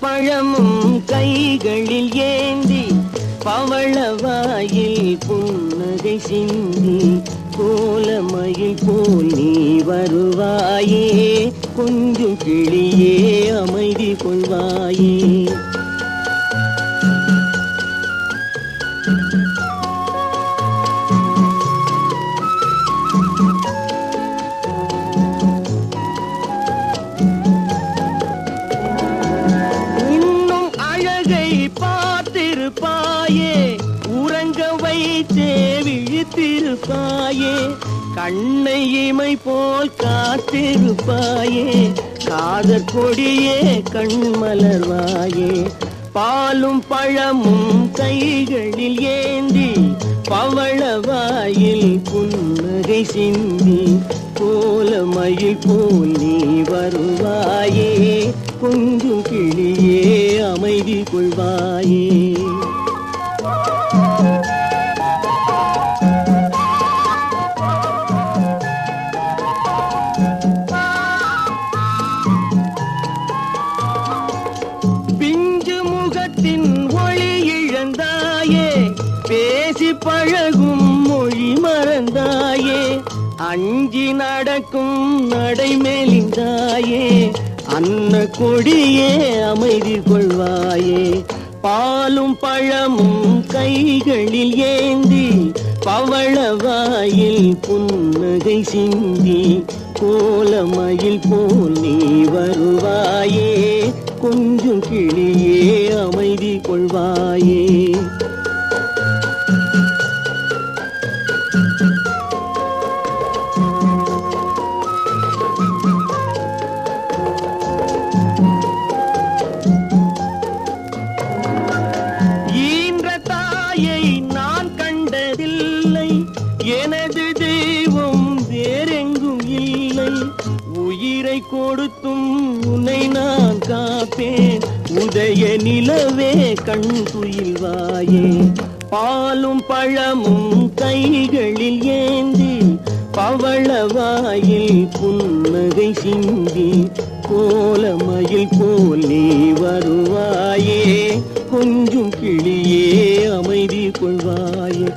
பழமும் கைகளில் ஏந்தி பவளவாயில் புன்னகை சிந்தி கோலமயில் போல் நீ வருவாயே கொஞ்சம் கிளியே அமைதி கொள்வாயே. வைத்தே விழித்திருப்பாயே. கண்ணை இமை போல் காத்திருப்பாயே. காதற் கொடியே கண்மலர்வாயே பாலும் பழமும் கைகளில் ஏந்தி பவளவாயில் புன்னகை சிந்தி கோலமயில் போல் நீ வருவாயே. கொஞ்சம் கிளியே அமைதி கொள்வாய். முகத்தின் ஒளி இழந்தாயே பேசி பழகும் மொழி மறந்தாயே அஞ்சி நடக்கும் நடை மெலிந்தாயே அன்ன கொடியே அமைதி கொள்வாயே. பாலும் பழமும் கைகளில் ஏந்தி பவளவாயில் புன்னகை சிந்தி கோலமயில் போல் நீ வருவாயே. கொஞ்சம் கிளியே அமைதி கொள்வாயே. உயிரை கொடுத்தும் உன்னை நான் காப்பேன். உதய நிலவே கண் துயில்வாயே பாலும் பழமும் கைகளில் ஏந்தி பவளவாயில் புன்னகை சிந்தி கோலமயில் போல் நீ வருவாயே. கொஞ்சம் கிளியே அமைதி கொள்வாயே.